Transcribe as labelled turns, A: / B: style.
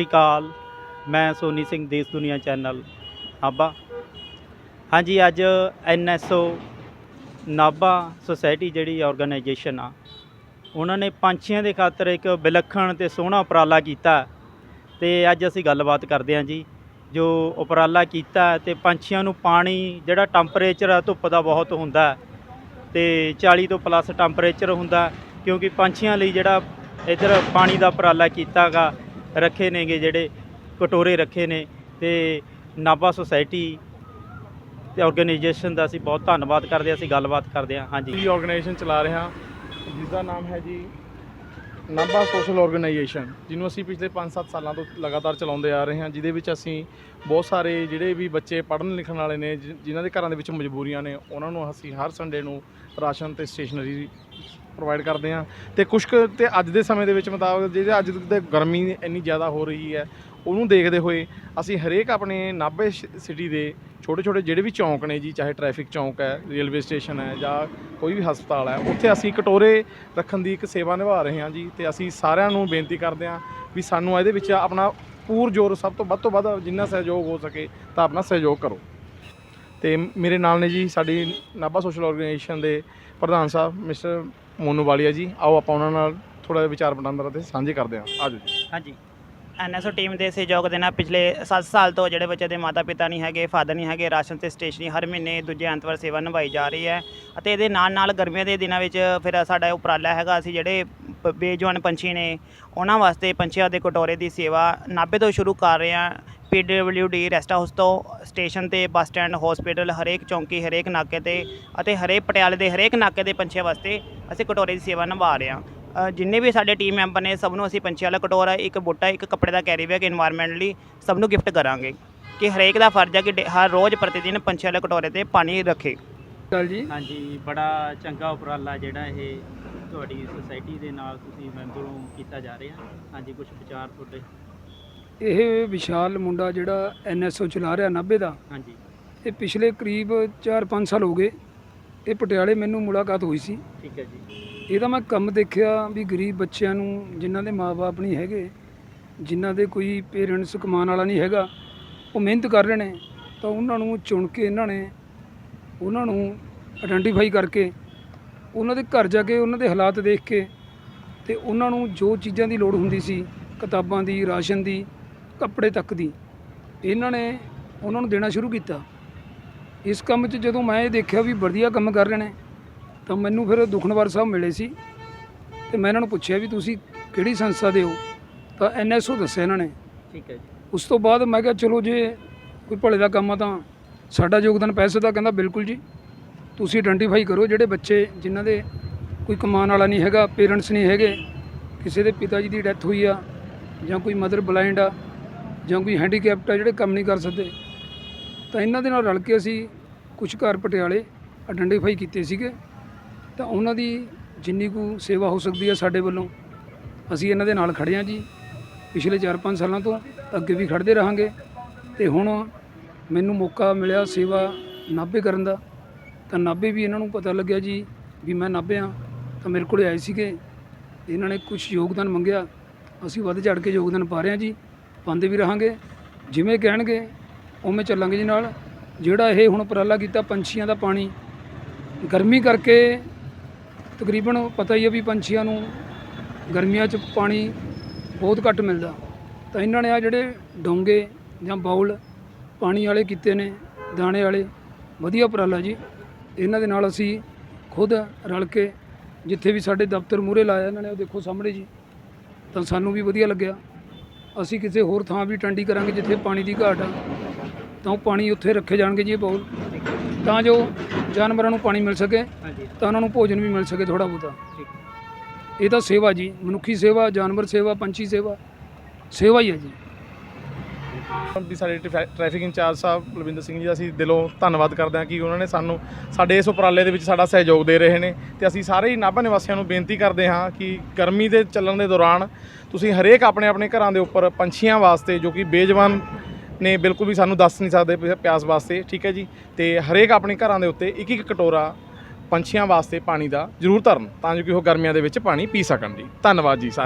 A: ਸਤਿ ਸ਼੍ਰੀ ਅਕਾਲ। ਮੈਂ ਸੋਨੀ ਸਿੰਘ ਦੇਸ਼ ਦੁਨੀਆ ਚੈਨਲ, ਨਾਭਾ। ਹਾਂਜੀ, ਅੱਜ ਐਨਐਸਓ ਨਾਭਾ ਸੁਸਾਇਟੀ ਜਿਹੜੀ ਆਰਗੇਨਾਈਜੇਸ਼ਨ ਆ, ਉਹਨਾਂ ਨੇ ਪੰਛੀਆਂ ਦੇ ਖਾਤਰ ਇੱਕ ਵਿਲੱਖਣ ਤੇ ਸੋਹਣਾ ਉਪਰਾਲਾ ਕੀਤਾ ਤੇ ਅੱਜ ਅਸੀਂ ਗੱਲਬਾਤ ਕਰਦੇ ਹਾਂ ਜੀ, ਜੋ ਉਪਰਾਲਾ ਕੀਤਾ ਤੇ ਪੰਛੀਆਂ ਨੂੰ ਪਾਣੀ, ਜਿਹੜਾ ਟੈਂਪਰੇਚਰ ਆ, ਧੁੱਪ ਦਾ ਬਹੁਤ ਹੁੰਦਾ ਹੈ। ਤੇ 40 ਤੋਂ ਪਲੱਸ ਟੈਂਪਰੇਚਰ ਹੁੰਦਾ ਕਿਉਂਕਿ ਪੰਛੀਆਂ ਲਈ ਜਿਹੜਾ ਇੱਧਰ ਪਾਣੀ ਦਾ ਉਪਰਾਲਾ ਕੀਤਾਗਾ ਰੱਖੇ ਨੇਗੇ ਜਿਹੜੇ ਕਟੋਰੇ ਰੱਖੇ ਨੇ ਤੇ ਨਾਭਾ ਸੁਸਾਇਟੀ ਤੇ ਆਰਗੇਨਾਈਜੇਸ਼ਨ ਦਾ ਅਸੀਂ ਬਹੁਤ ਧੰਨਵਾਦ ਕਰਦੇ ਹਾਂ, ਅਸੀਂ ਗੱਲਬਾਤ ਕਰਦੇ ਹਾਂ। ਹਾਂਜੀ।
B: ਜੀ ਆਰਗੇਨਾਈਜੇਸ਼ਨ ਚਲਾ ਰਿਹਾ ਹਾਂ। ਜਿਸ ਦਾ ਨਾਮ ਹੈ ਜੀ ਨਾਭਾ ਸੋਸ਼ਲ ਆਰਗੇਨਾਈਜੇਸ਼ਨ, ਜਿਹਨੂੰ ਅਸੀਂ ਪਿਛਲੇ 5-7 ਸਾਲਾਂ ਤੋਂ ਲਗਾਤਾਰ ਚਲਾਉਂਦੇ ਆ ਰਹੇ ਹਾਂ, ਜਿਹਦੇ ਵਿੱਚ ਅਸੀਂ ਬਹੁਤ ਸਾਰੇ ਜਿਹੜੇ ਵੀ ਬੱਚੇ ਪੜ੍ਹਨ ਲਿਖਣ ਵਾਲੇ ਨੇ, ਜਿ- ਜਿਨ੍ਹਾਂ ਦੇ ਘਰਾਂ ਦੇ ਵਿੱਚ ਮਜਬੂਰੀਆਂ ਨੇ, ਉਹਨਾਂ ਨੂੰ ਅਸੀਂ ਹਰ ਸੰਡੇ ਨੂੰ ਰਾਸ਼ਨ ਤੇ ਸਟੇਸ਼ਨਰੀ ਪ੍ਰੋਵਾਈਡ ਕਰਦੇ ਹਾਂ। ਤੇ ਕੁਛ ਕੁ ਤੇ ਅੱਜ ਦੇ ਸਮੇਂ ਦੇ ਵਿੱਚ ਮੁਤਾਬਕ ਜਿਹੜੇ ਅੱਜ ਦੇ ਗਰਮੀ ਇੰਨੀ ਜ਼ਿਆਦਾ ਹੋ ਰਹੀ ਹੈ ਉਹਨੂੰ ਦੇਖਦੇ ਹੋਏ ਅਸੀਂ ਹਰੇਕ ਆਪਣੇ ਨਾਭੇ ਸਿਟੀ ਦੇ ਛੋਟੇ ਛੋਟੇ ਜਿਹੜੇ ਵੀ ਚੌਂਕ ਨੇ ਜੀ, ਚਾਹੇ ਟ੍ਰੈਫਿਕ ਚੌਂਕ ਹੈ ਰੇਲਵੇ ਸਟੇਸ਼ਨ ਹੈ ਜਾਂ ਕੋਈ ਵੀ ਹਸਪਤਾਲ ਹੈ, ਉੱਥੇ ਅਸੀਂ ਕਟੋਰੇ ਰੱਖਣ ਦੀ ਇੱਕ ਸੇਵਾ ਨਿਭਾ ਰਹੇ ਹਾਂ ਜੀ ਤੇ ਅਸੀਂ ਸਾਰਿਆਂ ਨੂੰ ਬੇਨਤੀ ਕਰਦੇ ਹਾਂ ਵੀ ਸਾਨੂੰ ਇਹਦੇ ਵਿੱਚ ਆਪਣਾ ਪੂਰ ਜ਼ੋਰ ਸਭ ਤੋਂ ਵੱਧ ਤੋਂ ਵੱਧ ਜਿੰਨਾ ਸਹਿਯੋਗ ਹੋ ਸਕੇ ਤਾਂ ਆਪਣਾ ਸਹਿਯੋਗ ਕਰੋ। ਤੇ ਮੇਰੇ ਨਾਲ ਨੇ ਜੀ ਸਾਡੀ ਨਾਭਾ ਸੋਸ਼ਲ ਆਰਗੇਨਾਈਜੇਸ਼ਨ ਦੇ ਪ੍ਰਧਾਨ ਸਾਹਿਬ, ਮਿਸਟਰ ਮੋਨੂ ਵਾਲੀਆ ਜੀ। ਆਓ ਆਪਾਂ ਉਹਨਾਂ ਨਾਲ ਥੋੜਾ ਜਿਹਾ ਵਿਚਾਰ ਵਟਾਂਦਰਾ ਤੇ ਸਾਂਝੇ ਕਰਦੇ ਹਾਂ। ਆਜੋ ਜੀ।
A: ਹਾਂਜੀ।
C: ਐਨਐਸਓ ਟੀਮ ਦੇ ਸਹਿਯੋਗ ਦੇ ਨਾਲ ਪਿਛਲੇ 7 ਸਾਲ ਤੋਂ ਜਿਹੜੇ ਬੱਚੇ ਦੇ ਮਾਤਾ ਪਿਤਾ ਨਹੀਂ ਹੈਗੇ, ਫਾਦਰ ਨਹੀਂ ਹੈਗੇ, ਰਾਸ਼ਨ ਤੇ ਸਟੇਸ਼ਨਰੀ ਹਰ ਮਹੀਨੇ ਦੂਜੇ ਐਤਵਾਰ ਸੇਵਾ ਨਿਭਾਈ ਜਾ ਰਹੀ ਹੈ ਅਤੇ ਇਹਦੇ ਨਾਲ ਨਾਲ ਗਰਮੀਆਂ ਦੇ ਦਿਨਾਂ ਵਿੱਚ ਫਿਰ ਸਾਡਾ ਉਪਰਾਲਾ ਹੈਗਾ, ਅਸੀਂ ਜਿਹੜੇ ਬੇਜਵਾਨ ਪੰਛੀ ਨੇ, ਉਹਨਾਂ ਵਾਸਤੇ ਪੰਛੀਆਂ ਦੇ ਕਟੋਰੇ ਦੀ ਸੇਵਾ ਨਾਭੇ ਤੋਂ ਸ਼ੁਰੂ ਕਰ ਰਹੇ ਹਾਂ। ਪੀਡਬਲਯੂਡੀ ਰੈਸਟ ਹਾਊਸ ਤੋਂ ਸਟੇਸ਼ਨ ਤੇ ਬੱਸ ਸਟੈਂਡ, ਹਸਪੀਟਲ, ਹਰੇਕ ਚੌਂਕੀ, ਹਰੇਕ ਨਾਕੇ ਤੇ ਅਤੇ ਹਰੇਕ ਪਟਿਆਲੇ ਦੇ ਹਰੇਕ ਨਾਕੇ ਦੇ ਪੰਛੀਆਂ ਵਾਸਤੇ ਅਸੀਂ ਕਟੋਰੇ ਦੀ ਸੇਵਾ ਨਿਭਾ ਰਹੇ ਹਾਂ। ਅ, ਜਿੰਨੇ ਵੀ ਸਾਡੇ ਟੀਮ ਮੈਂਬਰ ਨੇ ਸਭ ਨੂੰ ਅਸੀਂ ਪੰਛੀਆਂ ਵਾਲਾ ਕਟੋਰਾ ਇੱਕ ਬੁੱਟਾ ਇੱਕ ਕੱਪੜੇ ਦਾ ਕੈਰੀ ਬੈਗ ਇਨਵਾਇਰਨਮੈਂਟਲੀ ਸਭ ਨੂੰ ਗਿਫਟ ਕਰਾਂਗੇ ਕਿ ਹਰੇਕ ਦਾ ਫਰਜ਼ ਹੈ ਕਿ ਡੇ- ਹਰ ਰੋਜ਼ ਪ੍ਰਤੀ ਦਿਨ ਪੰਛੀਆਂ ਵਾਲੇ ਕਟੋਰੇ ਤੇ ਪਾਣੀ ਰੱਖੇ।
D: ਗੱਲ ਜੀ।
A: ਹਾਂਜੀ ਬੜਾ ਚੰਗਾ ਉਪਰਾਲਾ ਜਿਹੜਾ ਇਹ ਤੁਹਾਡੀ ਸੁਸਾਇਟੀ ਦੇ ਨਾਲ ਤੁਸੀਂ ਮੈਂਬਰੋਂ ਕੀਤਾ ਜਾ ਰਿਹਾ। ਹਾਂਜੀ ਕੁਝ ਵਿਚਾਰ ਤੁਹਾਡੇ?
D: ਇਹ ਵਿਸ਼ਾਲ ਮੁੰਡਾ ਜਿਹੜਾ ਐਨਐਸਓ ਚਲਾ ਰਿਹਾ ਨਾਭੇ ਦਾ
A: ਹਾਂਜੀ।
D: ਇਹ ਪਿਛਲੇ ਕਰੀਬ 4-5 ਸਾਲ ਹੋ ਗਏ ਇਹ ਪਟਿਆਲੇ ਮੈਨੂੰ ਮੁਲਾਕਾਤ ਹੋਈ ਸੀ।
A: ਠੀਕ ਹੈ ਜੀ।
D: ਇਹਦਾ ਮੈਂ ਕੰਮ ਦੇਖਿਆ ਵੀ ਗਰੀਬ ਬੱਚਿਆਂ ਨੂੰ ਜਿਨ੍ਹਾਂ ਦੇ ਮਾਪੇ ਨਹੀਂ ਹੈਗੇ ਜਿਨ੍ਹਾਂ ਦੇ ਕੋਈ ਪੇਰੈਂਟਸ ਕਮਾਉਣ ਵਾਲਾ ਨਹੀਂ ਹੈਗਾ ਉਹ ਮਿਹਨਤ ਕਰ ਰਹੇ ਨੇ ਤਾਂ ਉਹਨਾਂ ਨੂੰ ਚੁਣ ਕੇ ਇਹਨਾਂ ਨੇ ਉਹਨਾਂ ਨੂੰ ਆਇਡੈਂਟੀਫਾਈ ਕਰਕੇ ਉਹਨਾਂ ਦੇ ਘਰ ਜਾ ਕੇ ਉਹਨਾਂ ਦੇ ਹਾਲਾਤ ਦੇਖ ਕੇ ਤੇ ਉਹਨਾਂ ਨੂੰ ਜੋ ਚੀਜ਼ਾਂ ਦੀ ਲੋੜ ਹੁੰਦੀ ਸੀ ਕਿਤਾਬਾਂ ਦੀ ਰਾਸ਼ਨ ਦੀ ਕੱਪੜੇ ਤੱਕ ਦੀ ਇਹਨਾਂ ਨੇ ਉਹਨਾਂ ਨੂੰ ਦੇਣਾ ਸ਼ੁਰੂ ਕੀਤਾ। ਇਸ ਕੰਮ 'ਚ ਜਦੋਂ ਮੈਂ ਇਹ ਦੇਖਿਆ ਵੀ ਵਧੀਆ ਕੰਮ ਕਰ ਰਹੇ ਨੇ ਤਾਂ ਮੈਨੂੰ ਫਿਰ ਦੁਖਨਵਾਰ ਸਾਹਿਬ ਮਿਲੇ ਸੀ ਤੇ ਮੈਂ ਇਹਨਾਂ ਨੂੰ ਪੁੱਛਿਆ ਵੀ ਤੁਸੀਂ ਕਿਹੜੀ ਸੰਸਥਾ ਦੇ ਹੋ? ਤਾਂ ਐਨਐਸਓ ਦੱਸਿਆ ਇਹਨਾਂ ਨੇ।
A: ਠੀਕ ਹੈ ਜੀ।
D: ਉਸ ਤੋਂ ਬਾਅਦ ਮੈਂ ਕਿਹਾ ਚਲੋ ਜੇ ਕੋਈ ਭਲੇ ਦਾ ਕੰਮ ਆ ਤਾਂ ਸਾਡਾ ਯੋਗਦਾਨ ਪੈਸੇ ਦਾ ਕਹਿੰਦਾ ਬਿਲਕੁਲ ਜੀ। ਤੁਸੀਂ ਆਇਡੈਂਟੀਫਾਈ ਕਰੋ ਜਿਹੜੇ ਬੱਚੇ ਜਿਨ੍ਹਾਂ ਦੇ ਕੋਈ ਕਮਾਉਣ ਵਾਲਾ ਨਹੀਂ ਹੈਗਾ ਪੇਰੈਂਟਸ ਨਹੀਂ ਹੈਗੇ ਕਿਸੇ ਦੇ ਪਿਤਾ ਜੀ ਦੀ ਡੈਥ ਹੋਈ ਆ ਜਾਂ ਕੋਈ ਮਦਰ ਬਲਾਈਂਡ ਆ ਜਾਂ ਕੋਈ ਹੈਂਡੀਕੈਪਟ ਆ ਜਿਹੜੇ ਕੰਮ ਨਹੀਂ ਕਰ ਸਕਦੇ। ਤਾਂ ਇਹਨਾਂ ਦੇ ਨਾਲ ਰਲ ਕੇ ਅਸੀਂ ਕੁਝ ਘਰ ਪਟਿਆਲੇ ਆਇਡੈਂਟੀਫਾਈ ਕੀਤੇ ਸੀਗੇ। ਤਾਂ ਉਹਨਾਂ ਦੀ ਜਿੰਨੀ ਕੁ ਸੇਵਾ ਹੋ ਸਕਦੀ ਹੈ ਸਾਡੇ ਵੱਲੋਂ, ਅਸੀਂ ਇਹਨਾਂ ਦੇ ਨਾਲ ਖੜੇ ਹਾਂ ਜੀ। ਪਿਛਲੇ 4-5 ਸਾਲਾਂ ਤੋਂ ਅੱਗੇ ਵੀ ਖੜਦੇ ਰਹਾਂਗੇ। ਤੇ ਹੁਣ ਮੈਨੂੰ ਮੌਕਾ ਮਿਲਿਆ ਸੇਵਾ ਨਾਭੇ ਕਰਨ ਦਾ। ਤਾਂ ਨਾਭੇ ਵੀ ਇਹਨਾਂ ਨੂੰ ਪਤਾ ਲੱਗਿਆ ਜੀ ਵੀ ਮੈਂ ਨਾਭੇ ਹਾਂ। ਤਾਂ ਮੇਰੇ ਕੋਲੇ ਆਏ ਸੀਗੇ। ਇਹਨਾਂ ਨੇ ਕੁਝ ਯੋਗਦਾਨ ਮੰਗਿਆ। ਅਸੀਂ ਵੱਧ ਚੜ ਕੇ ਯੋਗਦਾਨ ਪਾ ਰਹੇ ਹਾਂ ਜੀ। ਪਾਉਂਦੇ ਵੀ ਰਹਾਂਗੇ। ਜਿਵੇਂ ਕਹਿਣਗੇ ਉਵੇਂ ਚੱਲਾਂਗੇ ਜੀ ਨਾਲ। ਜਿਹੜਾ ਇਹ ਹੁਣ ਉਪਰਾਲਾ ਕੀਤਾ ਪੰਛੀਆਂ ਦਾ ਪਾਣੀ, ਗਰਮੀ ਕਰਕੇ ਤਕਰੀਬਨ ਪਤਾ ਹੀ ਹੈ ਵੀ ਪੰਛੀਆਂ ਨੂੰ ਗਰਮੀਆਂ 'ਚ ਪਾਣੀ ਬਹੁਤ ਘੱਟ ਮਿਲਦਾ। ਤਾਂ ਇਹਨਾਂ ਨੇ ਆ ਜਿਹੜੇ ਡੋਂਗੇ ਜਾਂ ਬਾਉਲ ਪਾਣੀ ਵਾਲੇ ਕੀਤੇ ਨੇ, ਦਾਣੇ ਵਾਲੇ, ਵਧੀਆ ਉਪਰਾਲਾ ਜੀ। ਇਹਨਾਂ ਦੇ ਨਾਲ ਅਸੀਂ ਖੁਦ ਰਲ ਕੇ ਜਿੱਥੇ ਵੀ ਸਾਡੇ ਦਫ਼ਤਰ ਮੂਹਰੇ ਲਾਇਆ ਇਹਨਾਂ ਨੇ, ਉਹ ਦੇਖੋ ਸਾਹਮਣੇ ਜੀ। ਤਾਂ ਸਾਨੂੰ ਵੀ ਵਧੀਆ ਲੱਗਿਆ। ਅਸੀਂ ਕਿਸੇ ਹੋਰ ਥਾਂ ਵੀ ਟੰਡੀ ਕਰਾਂਗੇ ਜਿੱਥੇ ਪਾਣੀ ਦੀ ਘਾਟ ਆ। ਤਾਂ ਉਹ ਪਾਣੀ ਉੱਥੇ ਰੱਖੇ ਜਾਣਗੇ ਜੀ ਬਾਉਲ ਤਾਂ ਜੋ ਜਾਨਵਰਾਂ ਨੂੰ ਪਾਣੀ ਮਿਲ ਸਕੇ ਤਾਂ ਉਹਨਾਂ ਨੂੰ ਭੋਜਨ ਵੀ ਮਿਲ ਸਕੇ ਥੋੜਾ ਬਹੁਤਾ। ਇਹ ਤਾਂ ਸੇਵਾ ਜੀ ਮਨੁੱਖੀ ਸੇਵਾ ਜਾਨਵਰ ਸੇਵਾ ਪੰਛੀ ਸੇਵਾ ਸੇਵਾ ਹੀ ਹੈ ਜੀ।
B: ਵੀ ਸਾਡੇ ਟ੍ਰੈਫ- ਟ੍ਰੈਫਿਕ ਇੰਚਾਰਜ ਸਾਹਿਬ ਬਲਵਿੰਦਰ ਸਿੰਘ ਜੀ ਦਾ ਅਸੀਂ ਦਿਲੋਂ ਧੰਨਵਾਦ ਕਰਦੇ ਹਾਂ ਕਿ ਉਹਨਾਂ ਨੇ ਸਾਨੂੰ ਸਾਡੇ ਇਸ ਉਪਰਾਲੇ ਦੇ ਵਿੱਚ ਸਾਡਾ ਸਹਿਯੋਗ ਦੇ ਰਹੇ ਨੇ ਤੇ ਅਸੀਂ ਸਾਰੇ ਹੀ ਨਾਭਾ ਨਿਵਾਸੀਆਂ ਨੂੰ ਬੇਨਤੀ ਕਰਦੇ ਹਾਂ ਕਿ ਗਰਮੀ ਦੇ ਚੱਲਣ ਦੇ ਦੌਰਾਨ ਤੁਸੀਂ ਹਰੇਕ ਆਪਣੇ ਆਪਣੇ ਘਰਾਂ ਦੇ ਉੱਪਰ ਪੰਛੀਆਂ ਵਾਸਤੇ ਜੋ ਕਿ ਬੇਜਵਾਨ ਨੇ ਬਿਲਕੁਲ ਵੀ ਸਾਨੂੰ ਦੱਸ ਨਹੀਂ ਸਕਦੇ ਪਿ- ਪਿਆਸ ਵਾਸਤੇ, ਠੀਕ ਹੈ ਜੀ? ਤੇ ਹਰੇਕ ਆਪਣੇ ਘਰਾਂ ਦੇ ਉੱਤੇ ਇੱਕ ਇੱਕ ਕਟੋਰਾ ਪੰਛੀਆਂ ਵਾਸਤੇ ਪਾਣੀ ਦਾ ਜ਼ਰੂਰ ਧਰਨ, ਤਾਂ ਜੋ ਕਿ ਉਹ ਗਰਮੀਆਂ ਦੇ ਵਿੱਚ ਪਾਣੀ ਪੀ ਸਕਣ ਜੀ। ਧੰਨਵਾਦ ਜੀ ਸਾਰੇ